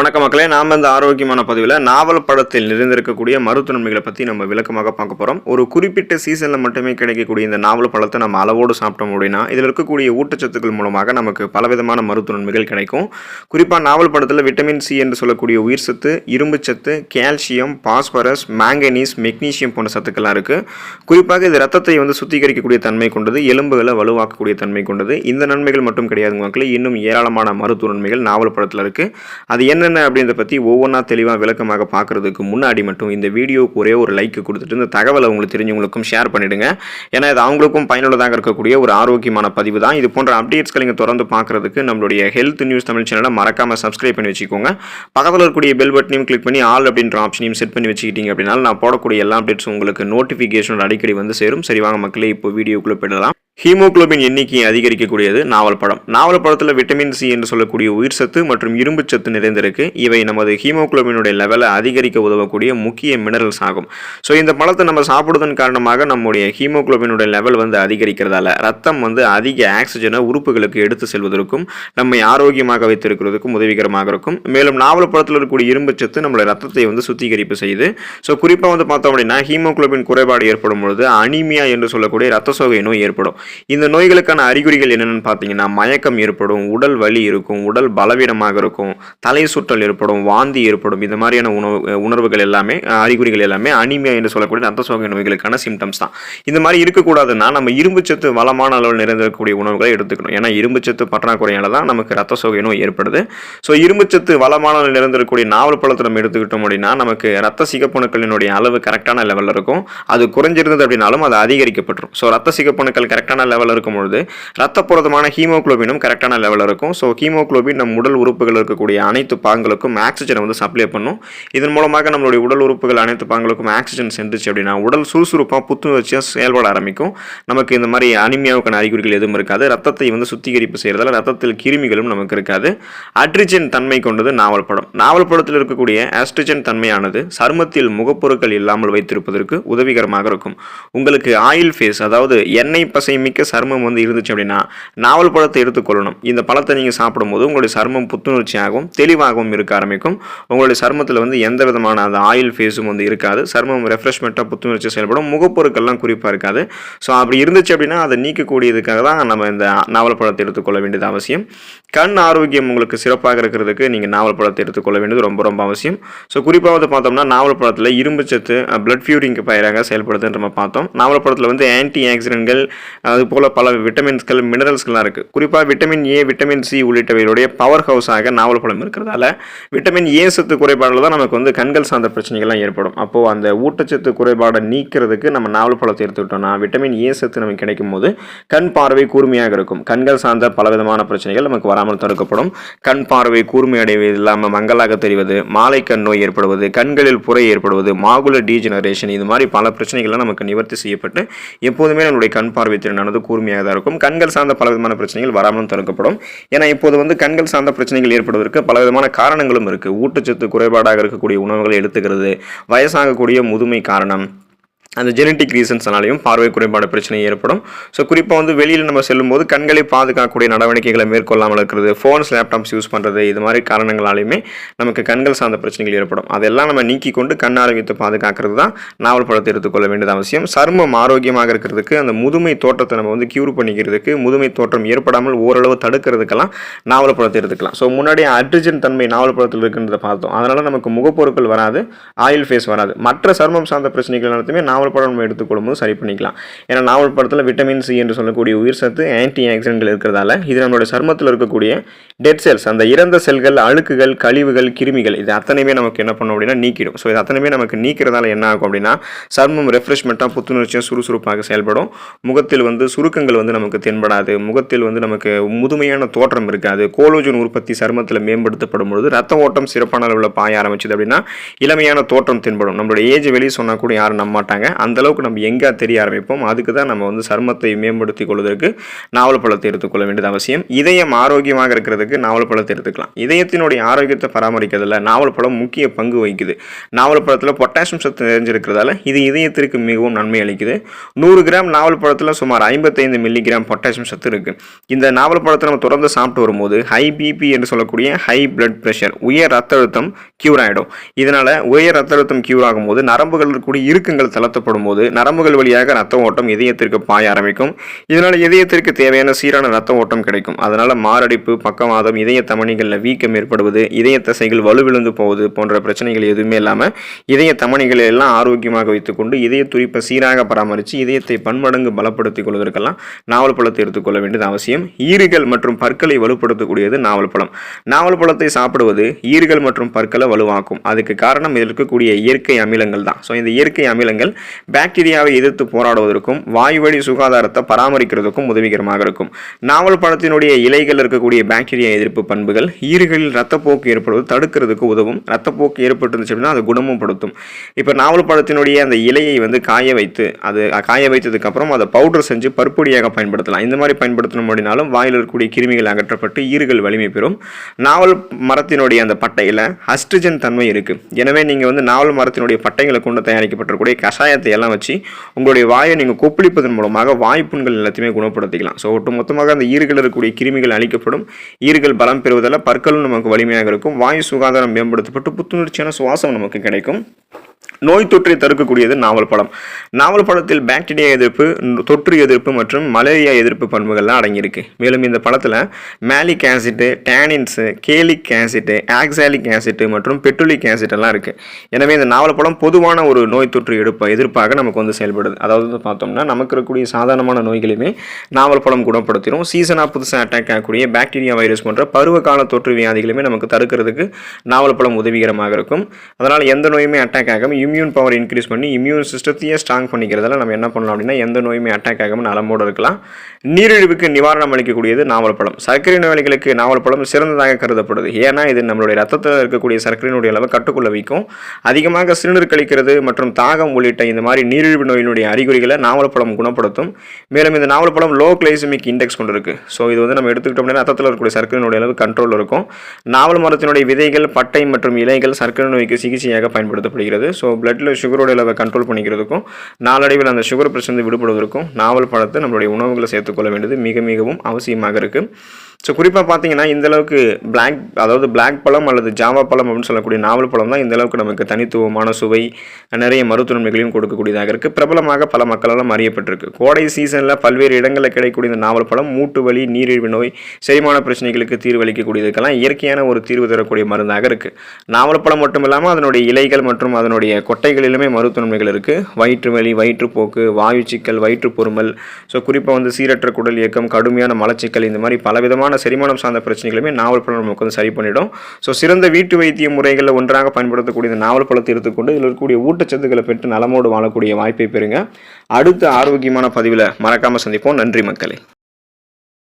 வணக்க மக்களே நாம் இந்த ஆரோக்கியமான பதிவில் நாவல் பழத்தில் நிறைந்திருக்கக்கூடிய மருத்துவன்மைகளை பற்றி நம்ம விளக்கமாக பார்க்க போகிறோம் ஒரு குறிப்பிட்ட சீசனில் மட்டுமே கிடைக்கக்கூடிய இந்த நாவல் பழத்தை நம்ம அளவோடு சாப்பிட்டோம் அப்படின்னா இதில் இருக்கக்கூடிய ஊட்டச்சத்துக்கள் மூலமாக நமக்கு பலவிதமான மருத்துவ நன்மைகள் கிடைக்கும். குறிப்பாக நாவல் படத்தில் விட்டமின் சி என்று சொல்லக்கூடிய உயிர் சத்து இரும்பு சத்து கால்சியம் பாஸ்பரஸ் மேங்கனீஸ் மெக்னீசியம் போன்ற சத்துக்கள்லாம் இருக்குது குறிப்பாக இது ரத்தத்தை வந்து சுத்திகரிக்கக்கூடிய தன்மை கொண்டது எலும்புகளை வலுவாக்கக்கூடிய தன்மை கொண்டது. இந்த நன்மைகள் மட்டும் கிடையாதுங்க மக்களே இன்னும் ஏராளமான மருத்துவ நன்மைகள் நாவல் படத்தில் இருக்குது அது என்ன என்னென்ன அப்படின்றத பற்றி ஒவ்வொன்றா தெளிவாக விளக்கமாக பார்க்குறதுக்கு முன்னாடி மட்டும் இந்த வீடியோவுக்கு ஒரே ஒரு லைக் கொடுத்துட்டு இந்த தகவலை உங்களுக்கு தெரிஞ்சவங்களுக்கும் ஷேர் பண்ணிடுங்க. ஏன்னா இது அவங்களுக்கும் பயனுள்ளதாக இருக்கக்கூடிய ஒரு ஆரோக்கியமான பதிவு தான். இது போன்ற அப்டேட்ஸ்களை நீங்கள் தொடர்ந்து பார்க்குறதுக்கு நம்மளுடைய ஹெல்த் நியூஸ் தமிழ் சேனலை மறக்காமல் சப்ஸ்கிரைப் பண்ணி வச்சுக்கோங்க. பக்கத்தில் இருக்கக்கூடிய பெல் பட்டனையும் கிளிக் பண்ணி ஆல் அப்படின்ற ஆப்ஷனையும் செட் பண்ணி வச்சுக்கிட்டீங்க அப்படின்னா நான் போடக்கூடிய எல்லா அப்டேட்ஸும் உங்களுக்கு நோட்டிஃபிகேஷன் அடிக்கடி வந்து சேரும். சரி வாங்க மக்களே இப்போ வீடியோக்குள்ளே போயிடலாம். ஹீமோகுளோபின் எண்ணிக்கையை அதிகரிக்கக்கூடியது நாவல் பழம் நாவல் பழத்தில் விட்டமின் சி என்று சொல்லக்கூடிய உயிர் சத்து மற்றும் இரும்பு சத்து நிறைந்திருக்கு. இவை நமது ஹீமோகுளோபினுடைய லெவலை அதிகரிக்க உதவக்கூடிய முக்கிய மினரல்ஸ் ஆகும். ஸோ இந்த பழத்தை நம்ம சாப்பிடுவதன் காரணமாக நம்முடைய ஹீமோகுளோபினுடைய லெவல் வந்து அதிகரிக்கிறதால ரத்தம் வந்து அதிக ஆக்சிஜனை உறுப்புகளுக்கு எடுத்து செல்வதற்கும் நம்மை ஆரோக்கியமாக வைத்திருக்கிறதுக்கும் உதவிகரமாக இருக்கும். மேலும் நாவல் பழத்தில் இருக்கக்கூடிய இரும்பு சத்து நம்மளுடைய ரத்தத்தை வந்து சுத்திகரிப்பு செய்யுது. ஸோ குறிப்பாக வந்து பார்த்தோம் அப்படின்னா ஹீமோகுளோபின் குறைபாடு ஏற்படும் பொழுது அனிமியா என்று சொல்லக்கூடிய ரத்த சோகை நோய் ஏற்படும். இந்த நோய்களுக்கான அறிகுறிகள் என்னென்னு பார்த்தீங்கன்னா மயக்கம் ஏற்படும் உடல் வலி இருக்கும் உடல் பலவீனமாக இருக்கும் தலை சுற்றல் ஏற்படும் வாந்தி ஏற்படும் இந்த மாதிரியான உணவு உணர்வுகள் எல்லாமே அறிகுறிகள் எல்லாமே அனிமியா என்று சொல்லக்கூடிய ரத்த சோகை நோய்களுக்கான சிம்டம்ஸ் தான். இந்த மாதிரி இருக்கக்கூடாதுன்னா நம்ம இரும்புச்சத்து வளமான அளவில் நிறைந்திருக்கக்கூடிய உணவுகளை எடுத்துக்கணும். ஏன்னா இரும்புச்சத்து பற்றாக்குறையால தான் நமக்கு ரத்த சோகை நோய் ஏற்படுது. ஸோ இரும்புச்சத்து வளமான அளவில் நிறைந்திருக்கக்கூடிய நாவல் பழத்தை நம்ம எடுத்துக்கிட்டோம் அப்படின்னா நமக்கு ரத்த சிகப்பணுக்களினுடைய அளவு கரெக்டான லெவலில் இருக்கும். அது குறைஞ்சிருந்தது அப்படின்னாலும் அது அதிகரிக்கப்பட்டுரும் ஸோ ரத்த சிகப்பணுக்கள் கரெக்டான லெவலில் இருக்கும் பொழுது ரத்த ஹீமோகுளோபினும் கரெக்டான லெவலில் இருக்கும். ஸோ ஹீமோகுளோபின் நம் உடல் உறுப்புகள் இருக்கக்கூடிய அனைத்து பாங்களுக்கும் ஆக்சிஜனை வந்து சப்ளை பண்ணும். இதன் மூலமாக நம்மளுடைய உடல் உறுப்புகள் அனைத்து பாங்களுக்கும் ஆக்சிஜன் சென்றுச்சு அப்படின்னா உடல் சுறுசுறுப்பாக புத்துணர்ச்சியாக செயல்பட ஆரம்பிக்கும். நமக்கு இந்த மாதிரி அனிமியாவுக்கான அறிகுறிகள் எதுவும் இருக்காது. ரத்தத்தை வந்து சுத்திகரிப்பு செய்கிறதால ரத்தத்தில் கிருமிகளும் நமக்கு இருக்காது. அட்ரிஜன் தன்மை கொண்டது நாவல் படம். நாவல் படத்தில் இருக்கக்கூடிய ஆஸ்ட்ரிஜன் தன்மையானது சருமத்தில் முகப்பொருட்கள் இல்லாமல் வைத்திருப்பதற்கு உதவிகரமாக இருக்கும். உங்களுக்கு ஆயில் ஃபேஸ் அதாவது எண்ணெய் பசை மிக்க சருமம் வந்து இருந்துச்சு அப்படின்னா நாவல் பழத்தை எடுத்துக்கொள்ளணும். இந்த பழத்தை நீங்கள் சாப்பிடும்போது உங்களுடைய சருமம் புத்துணர்ச்சியாகவும் தெளிவாகவும் இருக்க ஆரம்பிக்கும். உங்களுடைய சருமத்தில் வந்து எந்த விதமான அந்த ஆயில் ஃபேஸும் வந்து இருக்காது. சருமம் ரெஃப்ரெஷ்மெண்ட்டாக புத்துணர்ச்சி செயல்படும். முகப்பொருட்கள்லாம் குறிப்பாக இருக்காது. ஸோ அப்படி இருந்துச்சு அப்படின்னா அதை நீக்கக்கூடியதுக்காக தான் நம்ம இந்த நாவல் பழத்தை எடுத்துக்கொள்ள வேண்டியது அவசியம். கண் ஆரோக்கியம் உங்களுக்கு சிறப்பாக இருக்கிறதுக்கு நீங்கள் நாவல் பழத்தை எடுத்துக்கொள்ள வேண்டியது ரொம்ப ரொம்ப அவசியம். ஸோ குறிப்பாக வந்து பார்த்தோம்னா நாவல் பழத்தில் இரும்பு சத்து பிளட் ஃபியூரிங்க்கு பயிராக செயல்படுதுன்னு நம்ம பார்த்தோம். நாவல் பழத்தில் வந்து ஆன்டி ஆக்சிடென்ட்கள் அது போல் பல விட்டமின்ஸ்கள் மினரல்ஸ்கள்லாம் இருக்குது குறிப்பாக விட்டமின் ஏ விட்டமின் சி உள்ளிட்டவைகளுடைய பவர் ஹவுஸாக நாவல் பழம் இருக்கிறதால விட்டமின் ஏ சத்து குறைபாடில் தான் நமக்கு வந்து கண்கள் சார்ந்த பிரச்சனைகள்லாம் ஏற்படும். அப்போது அந்த ஊட்டச்சத்து குறைபாடை நீக்கிறதுக்கு நம்ம நாவல் பழத்தை எடுத்துக்கிட்டோம்னா விட்டமின் ஏ சத்து நமக்கு கிடைக்கும் போது கண் பார்வை கூர்மையாக இருக்கும். கண்கள் சார்ந்த பலவிதமான பிரச்சனைகள் நமக்கு வராமல் தடுக்கப்படும். கண் பார்வை கூர்மையடைவது இல்லாமல் மங்கலாக தெரிவது மாலை கண் நோய் ஏற்படுவது கண்களில் புரை ஏற்படுவது மாகுல டீஜெனரேஷன் இது மாதிரி பல பிரச்சனைகள்லாம் நமக்கு நிவர்த்தி செய்யப்பட்டு எப்போதுமே நம்மளுடைய கண் பார்வை திறனானது கூர்மையாக தான் இருக்கும். கண்கள் சார்ந்த பல விதமான பிரச்சனைகள் வராமலும் தடுக்கப்படும். ஏன்னா இப்போது வந்து கண்கள் சார்ந்த பிரச்சனைகள் ஏற்படுவதற்கு பல விதமான காரணங்களும் இருக்குது ஊட்டச்சத்து குறைபாடாக இருக்கக்கூடிய உணவுகளை எடுத்துக்கிறது வயசாகக்கூடிய முதுமை காரணம் அந்த ஜெனட்டிக் ரீசன்ஸ்னாலையும் பார்வை குறைபாடு பிரச்சனை ஏற்படும். ஸோ குறிப்பாக வந்து வெளியில் நம்ம செல்லும்போது கண்களை பாதுகாக்கக்கூடிய நடவடிக்கைகளை மேற்கொள்ளாமல் இருக்கிறது ஃபோன்ஸ் லேப்டாப்ஸ் யூஸ் பண்ணுறது இது மாதிரி காரணங்களாலையுமே நமக்கு கண்கள் சார்ந்த பிரச்சனைகள் ஏற்படும். அதெல்லாம் நம்ம நீக்கி கொண்டு கண் ஆரோக்கியத்தை பாதுகாக்கிறது தான் நாவல் பழத்தை எடுத்துக்கொள்ள வேண்டியது அவசியம். சர்மம் ஆரோக்கியமாக இருக்கிறதுக்கு அந்த முதுமை தோற்றத்தை நம்ம வந்து க்யூர் பண்ணிக்கிறதுக்கு முதுமை தோற்றம் ஏற்படாமல் ஓரளவு தடுக்கிறதுக்கெல்லாம் நாவல் பழத்தை எடுத்துக்கலாம். ஸோ முன்னாடி அட்ரிஜன் தன்மை நாவல் பழத்தில் இருக்குன்றதை பார்த்தோம். அதனால் நமக்கு முகப்பொருட்கள் வராது ஆயில் ஃபேஸ் வராது. மற்ற சர்மம் சார்ந்த பிரச்சனைகள் எல்லாத்தையுமே நாவல் நாவல் படம் நம்ம எடுத்துக்கொள்ளும்போது சரி பண்ணிக்கலாம். ஏன்னா நாவல் படத்தில் விட்டமின் சி என்று சொல்லக்கூடிய உயிர் சத்து ஆன்டி ஆக்சிடென்ட்கள் இருக்கிறதால இது நம்மளோட சர்மத்தில் இருக்கக்கூடிய டெட் செல்ஸ் அந்த இறந்த செல்கள் அழுக்குகள் கழிவுகள் கிருமிகள் இது அத்தனையுமே நமக்கு என்ன பண்ணும் அப்படின்னா நீக்கிடும். ஸோ இது அத்தனையுமே நமக்கு நீக்கிறதால என்ன ஆகும் அப்படின்னா சர்மம் ரெஃப்ரெஷ்மெண்ட்டாக புத்துணர்ச்சியாக சுறுசுறுப்பாக செயல்படும். முகத்தில் வந்து சுருக்கங்கள் வந்து நமக்கு தென்படாது. முகத்தில் வந்து நமக்கு முதுமையான தோற்றம் இருக்காது. கோலோஜன் உற்பத்தி சருமத்தில் மேம்படுத்தப்படும் பொழுது ரத்த ஓட்டம் சிறப்பான அளவில் பாய ஆரம்பிச்சது அப்படின்னா இளமையான தோற்றம் தென்படும். நம்மளோட ஏஜ் வெளியே சொன்னால் கூட யாரும் நம்ப அந்த அளவுக்கு நம்ம எங்கே தெரிய ஆரம்பிப்போம்? அதுக்கு தான் நம்ம வந்து சருமத்தை மேம்படுத்திக் கொள்வதற்கு நாவல் பழத்தை எடுத்துக்கொள்ள வேண்டியது அவசியம். இதயம் ஆரோக்கியமாக இருக்கிறதுக்கு நாவல் பழத்தை எடுத்துக்கலாம். இதயத்தினுடைய ஆரோக்கியத்தை பராமரிக்கிறதுல நாவல் பழம் முக்கிய பங்கு வகிக்குது. நாவல் பழத்தில் பொட்டாசியம் சத்து நிறைஞ்சிருக்கிறதால இது இதயத்திற்கு மிகவும் நன்மை அளிக்குது. நூறு கிராம் நாவல் பழத்தில் சுமார் ஐம்பத்தைந்து மில்லிகிராம் பொட்டாசியம் சத்து இருக்குது இந்த நாவல் பழத்தை நம்ம தொடர்ந்து சாப்பிட்டு வரும்போது ஹை பிபி என்று சொல்லக்கூடிய ஹை பிளட் ப்ரெஷர் உயர் ரத்த அழுத்தம் கியூர் ஆகிடும் இதனால் உயர் ரத்த அழுத்தம் கியூர் ஆகும்போது நரம்புகள் இருக்கக்கூடிய தளத்தை தளர்த்தப்படும் போது நரம்புகள் வழியாக ரத்த ஓட்டம் இதயத்திற்கு பாய ஆரம்பிக்கும். இதனால் இதயத்திற்கு தேவையான சீரான ரத்த ஓட்டம் கிடைக்கும். அதனால் மாரடைப்பு பக்கவாதம் இதய தமணிகளில் வீக்கம் ஏற்படுவது இதய தசைகள் வலுவிழுந்து போவது போன்ற பிரச்சனைகள் எதுவுமே இல்லாமல் இதய தமணிகளை எல்லாம் ஆரோக்கியமாக வைத்துக்கொண்டு இதய துடிப்பை சீராக பராமரித்து இதயத்தை பன்மடங்கு பலப்படுத்திக் கொள்வதற்கெல்லாம் நாவல் பழத்தை எடுத்துக்கொள்ள வேண்டியது அவசியம். ஈறுகள் மற்றும் பற்களை வலுப்படுத்தக்கூடியது நாவல் பழம். நாவல் பழத்தை சாப்பிடுவது ஈறுகள் மற்றும் பற்களை வலுவாக்கும். அதுக்கு காரணம் இதில் இருக்கக்கூடிய இயற்கை அமிலங்கள் தான். ஸோ இந்த இயற்கை அமிலங்கள் பாக்டீரியாவை எதிர்த்து போராடுவதற்கும் வாய்வழி சுகாதாரத்தை பராமரிக்கிறதுக்கும் உதவிகரமாக இருக்கும். நாவல் பழத்தினுடைய இலைகள் இருக்கக்கூடிய பாக்டீரியா எதிர்ப்பு பண்புகள் ஈறுகளில் ரத்தப்போக்கு ஏற்படுவது தடுக்கிறதுக்கு உதவும். ரத்தப்போக்கு ஏற்பட்டுருந்துச்சு அப்படின்னா அது குணமும் படுத்தும். இப்போ நாவல் பழத்தினுடைய அந்த இலையை வந்து காய வைத்து அது காய வைத்ததுக்கு அப்புறம் அதை பவுடர் செஞ்சு பருப்பொடியாக பயன்படுத்தலாம். இந்த மாதிரி பயன்படுத்தணும் அப்படின்னாலும் வாயில் இருக்கக்கூடிய கிருமிகள் அகற்றப்பட்டு ஈறுகள் வலிமை பெறும். நாவல் மரத்தினுடைய அந்த பட்டையில் ஹஸ்ட்ரிஜன் தன்மை இருக்குது எனவே நீங்கள் வந்து நாவல் மரத்தினுடைய பட்டைகளை கொண்டு தயாரிக்கப்பட்டிருக்கக்கூடிய கஷாயத்தை எல்லாம் வச்சு உங்களுடைய வாயை நீங்கள் கொப்பளிப்பதன் மூலமாக வாய்ப்புண்கள் எல்லாத்தையுமே குணப்படுத்திக்கலாம். ஸோ ஒட்டு மொத்தமாக அந்த ஈறுகள் இருக்கக்கூடிய கிருமிகள் அழிக்கப்படும். ஈறுகள் பலம் பெறுவதால் பற்களும் நமக்கு வலிமையாக இருக்கும். வாயு சுகாதாரம் மேம்படுத்தப்பட்டு புத்துணர்ச்சியான சுவாசம் நமக்கு கிடைக்கும். நோய் தொற்றை தடுக்கக்கூடியது நாவல் பழம் நாவல் பழத்தில் பாக்டீரியா எதிர்ப்பு தொற்று எதிர்ப்பு மற்றும் மலேரியா எதிர்ப்பு பண்புகள்லாம் அடங்கியிருக்கு. மேலும் இந்த பழத்தில் malic acid tannins gallic acid oxalic acid மற்றும் பெட்ரோலிக் ஆசிட் எல்லாம் இருக்குது எனவே இந்த நாவல் பழம் பொதுவான ஒரு நோய் தொற்று எடுப்ப எதிர்ப்பாக நமக்கு வந்து செயல்படுது. அதாவது வந்து பார்த்தோம்னா நமக்கு இருக்கக்கூடிய சாதாரணமான நோய்களையுமே நாவல் பழம் குணப்படுத்திடும் சீசனாக புதுசாக அட்டாக் ஆகக்கூடிய பாக்டீரியா வைரஸ் போன்ற பருவகால தொற்று வியாதிகளுமே நமக்கு தடுக்கிறதுக்கு நாவல் பழம் உதவிகரமாக இருக்கும். அதனால் எந்த நோயுமே அட்டாக் ஆகாமல் இம்யூன் பவர் இன்க்ரீஸ் பண்ணி இம்யூன் சிஸ்டத்தையே ஸ்ட்ராங் பண்ணிக்கிறதால நம்ம என்ன பண்ணலாம் அப்படின்னா எந்த நோயுமே அட்டாக் ஆகாமல் நலமோடு இருக்கலாம். நீரிழிவுக்கு நிவாரணம் அளிக்கக்கூடியது நாவல் பழம் சர்க்கரை நோயாளிகளுக்கு நாவல் பழம் சிறந்ததாக கருதப்படுது. ஏன்னா இது நம்மளுடைய ரத்தத்தில் இருக்கக்கூடிய சர்க்கரையினுடைய அளவை கட்டுக்குள்ள வைக்கும். அதிகமாக சிறுநீர் கழிக்கிறது மற்றும் தாகம் உள்ளிட்ட இந்த மாதிரி நீரிழிவு நோயினுடைய அறிகுறிகளை நாவல் பழம் குணப்படுத்தும். மேலும் இந்த நாவல் பழம் லோ கிளைசமிக் இண்டெக்ஸ் கொண்டு இருக்குது ஸோ இது வந்து நம்ம எடுத்துக்கிட்டோம் அப்படின்னா ரத்தத்தில் இருக்கக்கூடிய சர்க்கரையினுடைய அளவு கண்ட்ரோல் இருக்கும். நாவல் மரத்தினுடைய விதைகள் பட்டை மற்றும் இலைகள் சர்க்கரை நோய்க்கு சிகிச்சையாக பயன்படுத்தப்படுகிறது. ஸோ பிளட்டில் சுகரோட அளவை கண்ட்ரோல் பண்ணிக்கிறதுக்கும் நாளடைவில் அந்த சுகர் பிரச்சனை விடுபடுவதற்கும் நாவல் பழத்தை நம்மளுடைய உணவுகளை சேர்த்துக்கொள்ள வேண்டியது மிக மிகவும் அவசியமாக இருக்குது ஸோ குறிப்பாக பார்த்தீங்கன்னா இந்த அளவுக்கு பிளாக் அதாவது பிளாக் பழம் அல்லது ஜாவா பழம் அப்படின்னு சொல்லக்கூடிய நாவல் பழம் தான் இந்த அளவுக்கு நமக்கு தனித்துவமான சுவை நிறைய மருத்துவ நன்மைகளையும் கொடுக்கக்கூடியதாக இருக்குது பிரபலமாக பல மக்களால் அறியப்பட்டிருக்கு. கோடை சீசனில் பல்வேறு இடங்களில் கிடைக்கக்கூடிய இந்த நாவல் பழம் மூட்டு வலி நீரிழிவு நோய் செரிமான பிரச்சனைகளுக்கு தீர்வளிக்கக்கூடியதுக்கெல்லாம் இயற்கையான ஒரு தீர்வு தரக்கூடிய மருந்தாக இருக்குது நாவல் பழம் மட்டும் இல்லாமல் அதனுடைய இலைகள் மற்றும் அதனுடைய கொட்டைகளிலுமே மருத்துவ நன்மைகள் இருக்குது வயிற்று வலி வயிற்றுப்போக்கு வாயு சிக்கல் வயிற்று பொறுமல். ஸோ குறிப்பாக வந்து சீரற்ற குடல் இயக்கம் கடுமையான மலச்சிக்கல் இந்த மாதிரி பலவிதமான செரிமானம் சார்ந்த பிரச்சனைகளுமே நாவல் பழம் நமக்கு வந்து சரி பண்ணிடும். ஸோ சிறந்த வீட்டு வைத்திய முறைகளில் ஒன்றாக பயன்படுத்தக்கூடிய இந்த நாவல் பழத்தை எடுத்துக்கொண்டு இதில் இருக்கக்கூடிய ஊட்டச்சத்துக்களை பெற்று நலமோடு வாழக்கூடிய வாய்ப்பை பெறுங்க. அடுத்த ஆரோக்கியமான பதிவில் மறக்காமல் சந்திப்போம். நன்றி மக்களே.